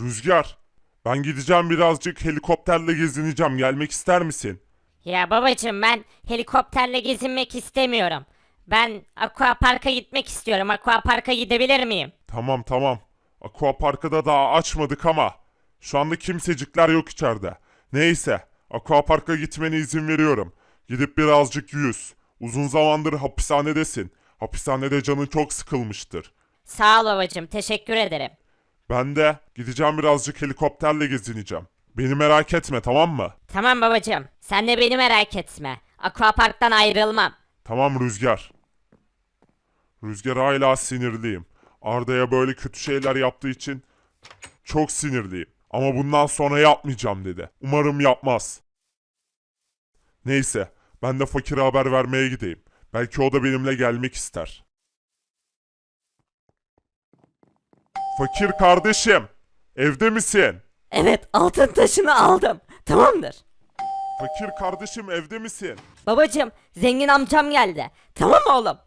Rüzgar, ben gideceğim birazcık helikopterle gezineceğim. Gelmek ister misin? Ya babacığım ben helikopterle gezinmek istemiyorum. Ben aqua parka gitmek istiyorum. Aqua parka gidebilir miyim? Tamam tamam. Aqua Park'ı da daha açmadık ama şu anda kimsecikler yok içeride. Neyse, Aqua Park'a gitmene izin veriyorum. Gidip birazcık yüz. Uzun zamandır hapishanedesin. Hapishanede canın çok sıkılmıştır. Sağ ol babacığım. Teşekkür ederim. Ben de gideceğim birazcık helikopterle gezineceğim. Beni merak etme tamam mı? Tamam babacığım. Sen de beni merak etme. Aqua parktan ayrılmam. Tamam Rüzgar. Rüzgar hala sinirliyim. Arda'ya böyle kötü şeyler yaptığı için çok sinirliyim. Ama bundan sonra yapmayacağım dedi. Umarım yapmaz. Neyse, ben de fakire haber vermeye gideyim. Belki o da benimle gelmek ister. Fakir kardeşim, evde misin? Evet altın taşını aldım. Tamamdır. Fakir kardeşim evde misin? Babacım zengin amcam geldi. Tamam mı oğlum?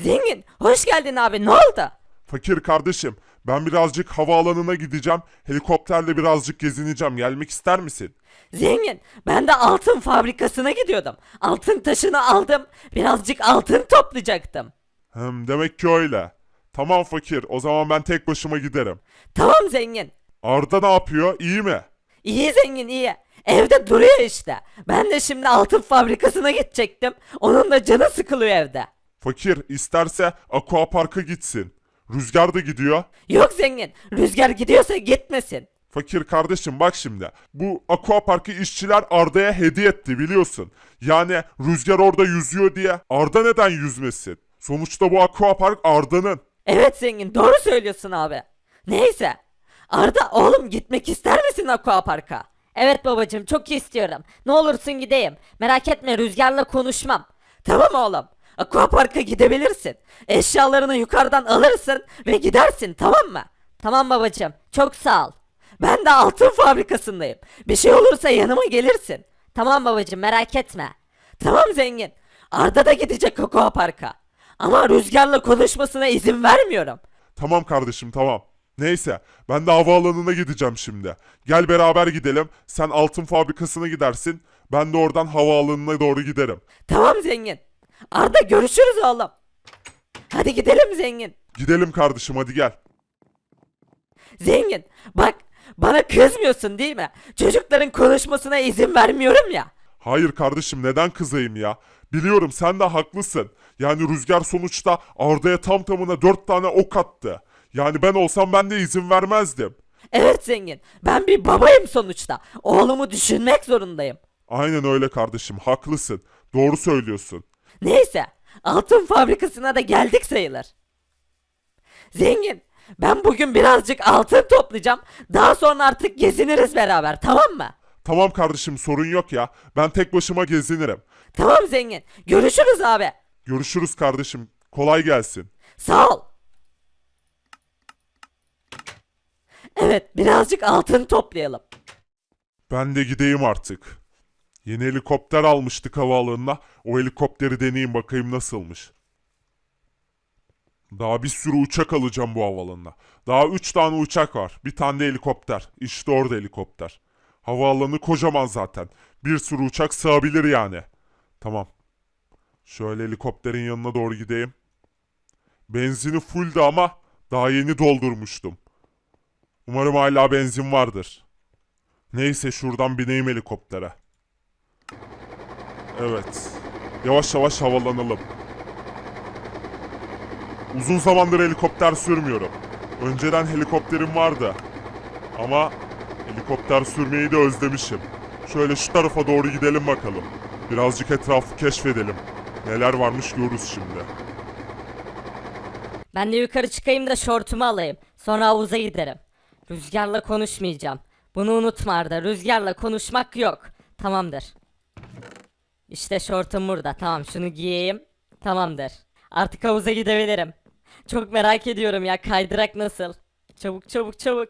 Zengin hoş geldin abi ne oldu? Fakir kardeşim, ben birazcık havaalanına gideceğim. Helikopterle birazcık gezineceğim. Gelmek ister misin? Zengin ben de altın fabrikasına gidiyordum. Altın taşını aldım. Birazcık altın toplayacaktım. Hem demek ki öyle. Tamam fakir, o zaman ben tek başıma giderim. Tamam zengin. Arda ne yapıyor? İyi mi? İyi zengin iyi. Evde duruyor işte. Ben de şimdi altın fabrikasına gidecektim. Onun da canı sıkılıyor evde. Fakir isterse Aqua Park'a gitsin. Rüzgar da gidiyor. Yok zengin. Rüzgar gidiyorsa gitmesin. Fakir kardeşim bak şimdi. Bu Aqua Park'ı işçiler Arda'ya hediye etti biliyorsun. Yani Rüzgar orada yüzüyor diye Arda neden yüzmesin? Sonuçta bu Aqua Park Arda'nın. Evet zengin doğru söylüyorsun abi. Neyse. Arda oğlum gitmek ister misin aquaparka? Evet babacığım çok istiyorum. Ne olursun gideyim. Merak etme rüzgarla konuşmam. Tamam oğlum. Aquaparka gidebilirsin. Eşyalarını yukarıdan alırsın ve gidersin tamam mı? Tamam babacığım. Çok sağ ol. Ben de altın fabrikasındayım. Bir şey olursa yanıma gelirsin. Tamam babacığım merak etme. Tamam zengin. Arda da gidecek aquaparka. Ama rüzgarla konuşmasına izin vermiyorum. Tamam kardeşim tamam. Neyse ben de havaalanına gideceğim şimdi. Gel beraber gidelim. Sen altın fabrikasına gidersin. Ben de oradan havaalanına doğru giderim. Tamam zengin. Arda görüşürüz oğlum. Hadi gidelim zengin. Gidelim kardeşim hadi gel. Zengin bak bana kızmıyorsun değil mi? Çocukların konuşmasına izin vermiyorum ya. Hayır kardeşim neden kızayım ya? Biliyorum sen de haklısın. Yani Rüzgar sonuçta Arda'ya tam tamına dört tane ok attı. Yani ben olsam ben de izin vermezdim. Evet zengin ben bir babayım sonuçta. Oğlumu düşünmek zorundayım. Aynen öyle kardeşim haklısın. Doğru söylüyorsun. Neyse altın fabrikasına da geldik sayılır. Zengin ben bugün birazcık altın toplayacağım. Daha sonra artık geziniriz beraber tamam mı? Tamam kardeşim sorun yok ya. Ben tek başıma gezinirim. Tamam zengin görüşürüz abi. Görüşürüz kardeşim. Kolay gelsin. Sağ ol. Evet birazcık altın toplayalım. Ben de gideyim artık. Yeni helikopter almıştık havaalanına. O helikopteri deneyeyim bakayım nasılmış. Daha bir sürü uçak alacağım bu havaalanına. Daha 3 tane uçak var. Bir tane de helikopter. İşte orada helikopter. Havaalanı kocaman zaten. Bir sürü uçak sığabilir yani. Tamam. Şöyle helikopterin yanına doğru gideyim. Benzini fulldü ama daha yeni doldurmuştum. Umarım hala benzin vardır. Neyse şuradan bineyim helikoptere. Evet. Yavaş yavaş havalanalım. Uzun zamandır helikopter sürmüyorum. Önceden helikopterim vardı. Ama helikopter sürmeyi de özlemişim. Şöyle şu tarafa doğru gidelim bakalım. Birazcık etrafı keşfedelim. Neler varmış görürüz şimdi. Ben de yukarı çıkayım da şortumu alayım. Sonra havuza giderim. Rüzgarla konuşmayacağım. Bunu unutma Arda. Rüzgarla konuşmak yok. Tamamdır. İşte şortum burada. Tamam şunu giyeyim. Tamamdır. Artık havuza gidebilirim. Çok merak ediyorum ya kaydırak nasıl? Çabuk çabuk çabuk.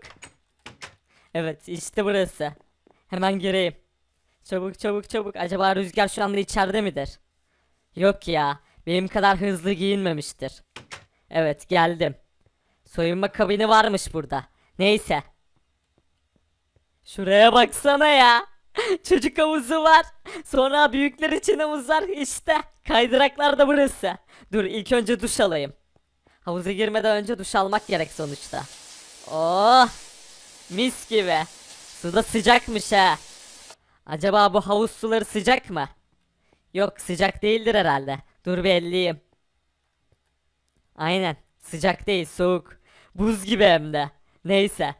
Evet işte burası. Hemen gireyim. Çabuk çabuk çabuk. Acaba Rüzgar şu anda içeride midir? Yok ya. Benim kadar hızlı giyinmemiştir. Evet geldim. Soyunma kabini varmış burada. Neyse. Şuraya baksana ya. Çocuk havuzu var. Sonra büyükler için havuz var. İşte kaydıraklar da burası. Dur ilk önce duş alayım. Havuza girmeden önce duş almak gerek sonuçta. Oh! Mis gibi. Su da sıcakmış ha. Acaba bu havuz suları sıcak mı? Yok sıcak değildir herhalde. Dur bir elleyeyim. Aynen. Sıcak değil soğuk. Buz gibi hem de. Neyse.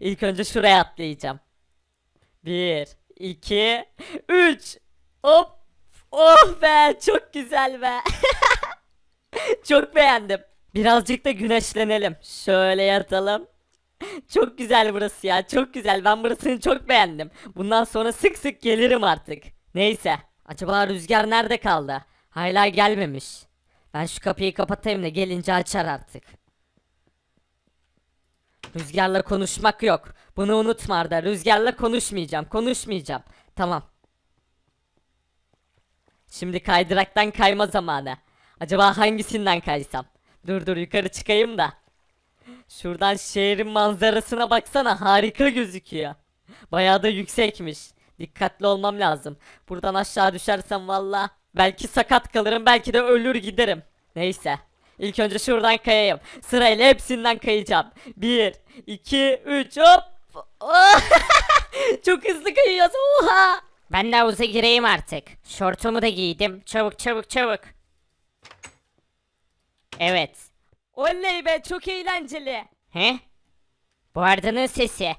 İlk önce şuraya atlayacağım. Bir, iki, üç. Hop. Oh be çok güzel be. çok beğendim. Birazcık da güneşlenelim. Şöyle yatalım. Çok güzel burası ya çok güzel ben burasını çok beğendim. Bundan sonra sık sık gelirim artık. Neyse acaba rüzgar nerede kaldı? Hala gelmemiş. Ben şu kapıyı kapatayım da gelince açar artık. Rüzgarla konuşmak yok. Bunu unutma Arda. Rüzgarla konuşmayacağım. Konuşmayacağım. Tamam. Şimdi kaydıraktan kayma zamanı. Acaba hangisinden kaysam? Dur dur yukarı çıkayım da. Şuradan şehrin manzarasına baksana harika gözüküyor. Bayağı da yüksekmiş. Dikkatli olmam lazım. Buradan aşağı düşersem valla belki sakat kalırım belki de ölür giderim. Neyse. İlk önce şuradan kayayım. Sırayla hepsinden kayacağım. 1, 2, 3 hop. Çok hızlı kayıyoruz. Oha. Ben de havuza gireyim artık. Şortumu da giydim. Çabuk çabuk çabuk. Evet. Oley be çok eğlenceli. He? Bu Arda'nın sesi.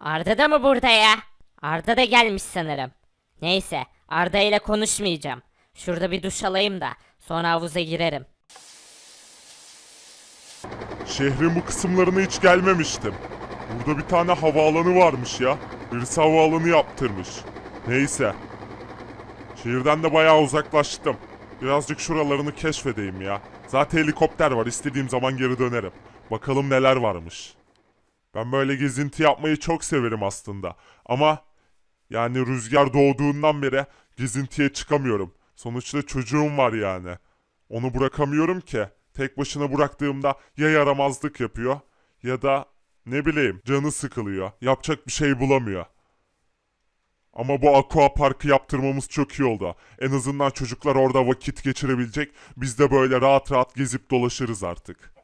Arda da mı burada ya? Arda da gelmiş sanırım. Neyse Arda ile konuşmayacağım. Şurada bir duş alayım da sonra havuza girerim. Şehrin bu kısımlarına hiç gelmemiştim. Burada bir tane havaalanı varmış ya. Birisi havaalanı yaptırmış. Neyse. Şehirden de bayağı uzaklaştım. Birazcık şuralarını keşfedeyim ya. Zaten helikopter var. istediğim zaman geri dönerim. Bakalım neler varmış. Ben böyle gezinti yapmayı çok severim aslında. Ama yani rüzgar doğduğundan beri gezintiye çıkamıyorum. Sonuçta çocuğum var yani. Onu bırakamıyorum ki. Tek başına bıraktığımda ya yaramazlık yapıyor ya da ne bileyim canı sıkılıyor. Yapacak bir şey bulamıyor. Ama bu aqua parkı yaptırmamız çok iyi oldu. En azından çocuklar orada vakit geçirebilecek. Biz de böyle rahat rahat gezip dolaşırız artık.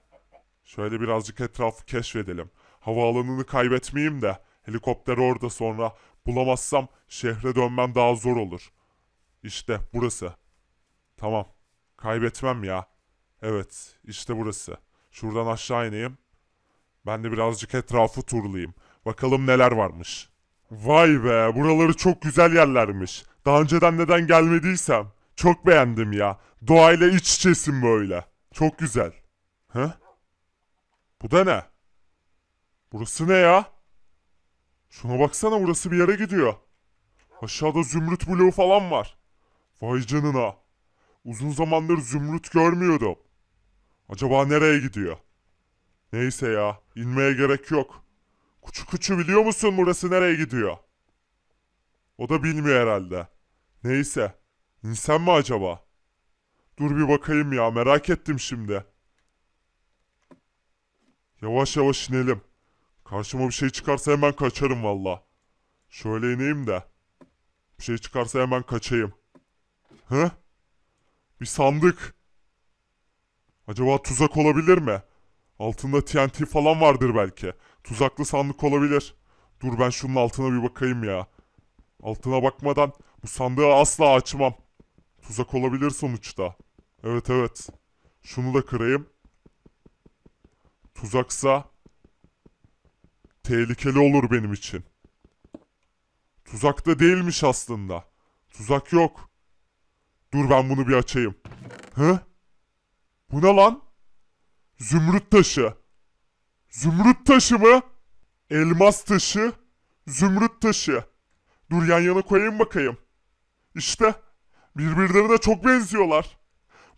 Şöyle birazcık etrafı keşfedelim. Havaalanını kaybetmeyeyim de helikopter orada sonra bulamazsam şehre dönmem daha zor olur. İşte burası. Tamam. Kaybetmem ya. Evet, işte burası. Şuradan aşağı ineyim. Ben de birazcık etrafı turlayayım. Bakalım neler varmış. Vay be, buraları çok güzel yerlermiş. Daha önceden neden gelmediysem. Çok beğendim ya. Doğayla iç içesin böyle. Çok güzel. He? Bu da ne? Burası ne ya? Şuna baksana burası bir yere gidiyor. Aşağıda zümrüt bloğu falan var. Vay canına. Uzun zamandır zümrüt görmüyordum. Acaba nereye gidiyor? Neyse ya, inmeye gerek yok. Kuçu kuçu biliyor musun burası nereye gidiyor? O da bilmiyor herhalde. Neyse, insan mı acaba? Dur bir bakayım ya, merak ettim şimdi. Yavaş yavaş inelim. Karşıma bir şey çıkarsa hemen kaçarım valla. Şöyle ineyim de. Bir şey çıkarsa hemen kaçayım. Hı? Bir sandık. Acaba tuzak olabilir mi? Altında TNT falan vardır belki. Tuzaklı sandık olabilir. Dur ben şunun altına bir bakayım ya. Altına bakmadan bu sandığı asla açmam. Tuzak olabilir sonuçta. Evet evet. Şunu da kırayım. Tuzaksa tehlikeli olur benim için. Tuzak da değilmiş aslında. Tuzak yok. Dur ben bunu bir açayım. Hı? Bu ne lan? Zümrüt taşı. Zümrüt taşı mı? Elmas taşı. Zümrüt taşı. Dur yan yana koyayım bakayım. İşte birbirlerine çok benziyorlar.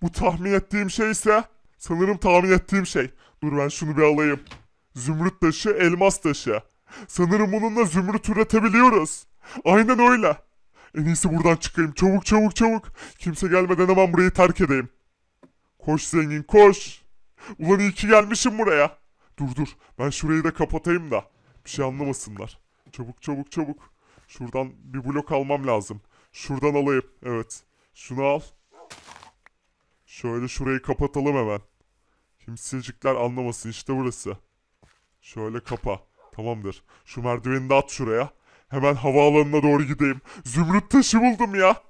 Bu tahmin ettiğim şey ise sanırım tahmin ettiğim şey. Dur ben şunu bir alayım. Zümrüt taşı, elmas taşı. Sanırım bununla zümrüt üretebiliyoruz. Aynen öyle. En iyisi buradan çıkayım. Çabuk çabuk çabuk. Kimse gelmeden hemen burayı terk edeyim. Koş zengin koş. Ulan iyi ki gelmişim buraya. Dur dur. Ben şurayı da kapatayım da. Bir şey anlamasınlar. Çabuk çabuk çabuk. Şuradan bir blok almam lazım. Şuradan alayım. Evet. Şunu al. Şöyle şurayı kapatalım hemen. Kimsecikler anlamasın işte burası. Şöyle kapa. Tamamdır. Şu merdiveni de at şuraya. Hemen havaalanına doğru gideyim. Zümrüt taşı buldum ya.